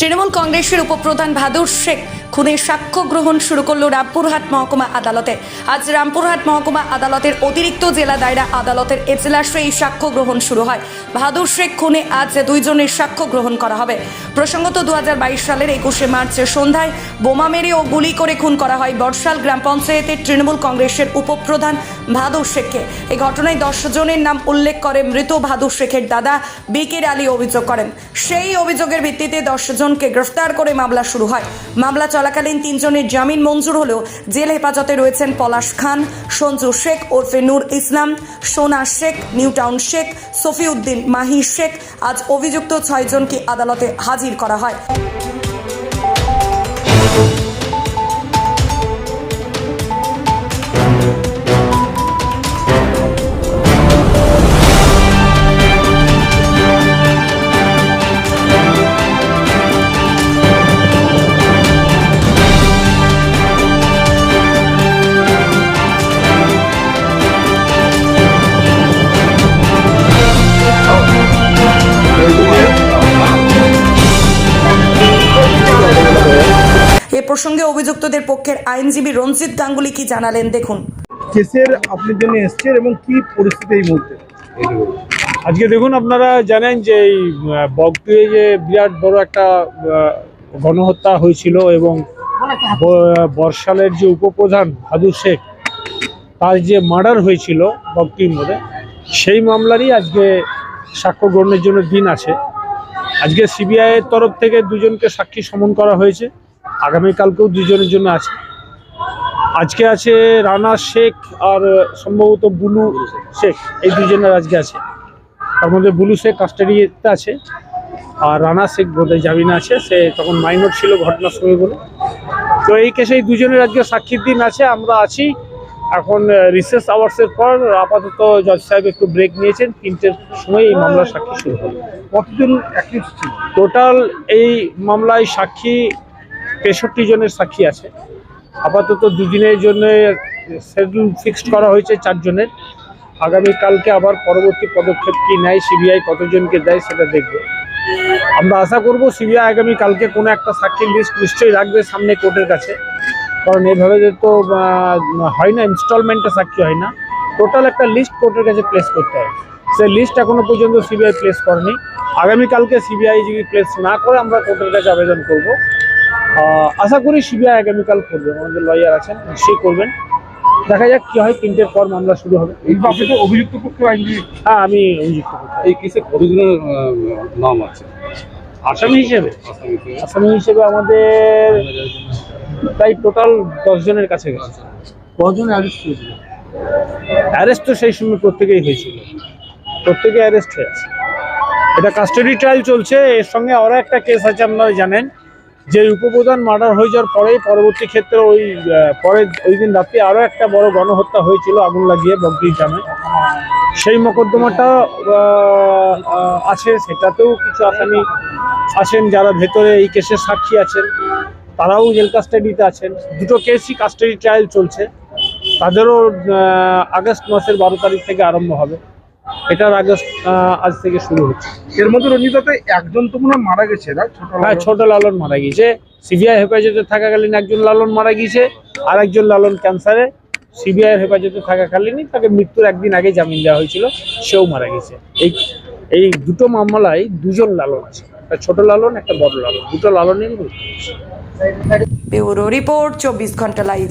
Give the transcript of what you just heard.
তৃণমূল কংগ্রেসের উপপ্রধান ভাদুর শেখ খুনের সাক্ষ্য গ্রহণ শুরু করল রামপুরহাট মহকুমা আদালতে। আজ রামপুরহাট মহকুমা আদালতের অতিরিক্ত জেলা দায়রা আদালতের এজলাসে এই সাক্ষ্য গ্রহণ শুরু হয়। বাহাদুর শেখ খুনে আজ দুইজনের সাক্ষ্য গ্রহণ করা হবে। প্রসঙ্গত দু হাজার বাইশ সালের একুশে মার্চ সন্ধ্যায় বোমা মেরে ও গুলি করে খুন করা হয় বর্ষাল গ্রাম পঞ্চায়েতের তৃণমূল কংগ্রেসের উপপ্রধান ভাদুর শেখকে। এই ঘটনায় দশ জনের নাম উল্লেখ করে মৃত ভাদুর শেখের দাদা বিকের আলী অভিযোগ করেন। সেই অভিযোগের ভিত্তিতে দশ জনকে গ্রেফতার করে মামলা শুরু হয়। মামলা চলাকালীন তিনজনের জামিন মঞ্জুর হলেও জেল হেফাজতে রয়েছেন পলাশ খান, সঞ্জু শেখ, ওরফে নূর ইসলাম, সোনা শেখ, নিউটাউন শেখ সফিউদ্দিন মাহি শেখ। আজ অভিযুক্ত ছয়জনকে আদালতে হাজির করা হয়। প্রসঙ্গে অভিযুক্তদের পক্ষের আইনজীবী রঞ্জিত গাঙ্গুলি কি জানালেন? দেখুন। কেসের আপনি জন্য এসছেন এবং কি পরিস্থিতি এই মুহূর্তে? আজকে দেখুন আপনারা জানেন যে এই বগটুয়ে যে বিরাট বড় একটা গণহত্যা হয়েছিল এবং বর্ষালের যে উপপ্রধান ভাদু শেখ তার যে মার্ডার হয়েছিল বগটুই মোড়ে সেই মামলারই আজকে সাক্ষ্য গ্রহণের জন্য দিন আছে। আজকে সিবিআইয়ের তরফ থেকে দুজনকে সাক্ষী সমন করা হয়েছে। আগামীকালকেও দুজনের জন্য আছে। আজকে আছে রানা শেখ আর সম্ভবত বুলু শেখ এই দুজনের আজকে আছে। তার মধ্যে বুলু শেখ কাস্টাডিতে আছে আর রানা শেখ বোধহয় জামিনে আছে। সে তখন মাইনর ছিল ঘটনার সময় বলে। তো এই কেসে এই দুজনের আজকে সাক্ষীর দিন আছে আমরা আছি। এখন রিসেস আওয়ার্সের পর আপাতত জজ সাহেব একটু ব্রেক নিয়েছেন। তিনটের সময় এই মামলার সাক্ষী শুরু হবে কতজন টোটাল এই মামলায় সাক্ষী তেষট্টি জনের সাক্ষী আছে। আপাতত দুদিনের জন্য শিডিউল ফিক্সড করা হয়েছে চারজনের। আগামীকালকে আবার পরবর্তী পদক্ষেপ কি নেয়, সিবিআই কতজনকে দেয় সেটা দেখবে। আমরা আশা করব সিবিআই আগামী কালকে কোনো একটা সাক্ষীর লিস্ট নিশ্চয়ই রাখবে সামনে কোর্টের কাছে। কারণ এভাবে তো হয় না ইনস্টলমেন্টে সাক্ষী হয় না। টোটাল একটা লিস্ট কোর্টের কাছে প্লেস করতে হয়। সেই লিস্ট এখনও পর্যন্ত সিবিআই প্লেস করেনি। আগামীকালকে সিবিআই যদি প্লেস না করে, আমরা কোর্টের কাছে আবেদন করব। আশা করি সিবিআই আগামীকাল করবে। আমাদের লয়ার আছেন নিশ্চয়ই করবেন। দেখা যাক কি হয় তিনটের পর মামলা শুরু হবে। এই আপনি অভিযুক্ত পক্ষ আইনজীবী? হ্যাঁ আমি অভিযুক্ত করছি। এই কেসে কতজনের নাম আছে? আসামি হিসেবে। আসামি হিসেবে? আমাদের প্রায় টোটাল দশ জনের কাছে গেছে। কজন অ্যারেস্ট হয়েছিল? অ্যারেস্ট তো সেই সময় প্রত্যেকেই হয়েছিল। প্রত্যেকে অ্যারেস্ট হয়েছে। এটা কাস্টাডি ট্রায়াল চলছে। এর সঙ্গে আরও একটা কেস আছে আপনারা জানেন। যে উপপ্রধান মার্ডার হয়ে যাওয়ার পরেই পরবর্তী ক্ষেত্রে ওই পরে ওই দিন রাতে আরও একটা বড় গণহত্যা হয়েছিল আগুন লাগিয়ে বগরি গ্রামে। সেই মোকদ্দমাটা আছে, সেটাতেও কিছু আসামি আছেন যারা ভেতরে এই কেসের সাক্ষী আছেন। তারাও জেল কাস্টাডিতে আছেন। দুটো কেসই কাস্টাডি ট্রায়াল চলছে। তাদেরও আগস্ট মাসের বারো তারিখ থেকে আরম্ভ হবে। এটার আগস্ট আহ, আজ থেকে শুরু হচ্ছে। এর মধ্যে রঞ্জিতাতে একজন তো মনে মারা গেছে ছোট হ্যাঁ ছোট লালন মারা গিয়েছে। সিবিআই হেফাজতে থাকাকালীন একজন লালন মারা গিয়েছে আর একজন লালন ক্যান্সারে। সিবিআই হেফাজতে থাকাকালীনই তাকে মৃত্যুর একদিন আগে জামিন দেওয়া হয়েছিল সেও মারা গেছে এই এই দুটো মামলায় দুজন লালন আছে। একটা ছোট লালন একটা বড় লালন। দুটো লালনের মৃত্যু। ব্যুরো রিপোর্ট চব্বিশ ঘণ্টা live.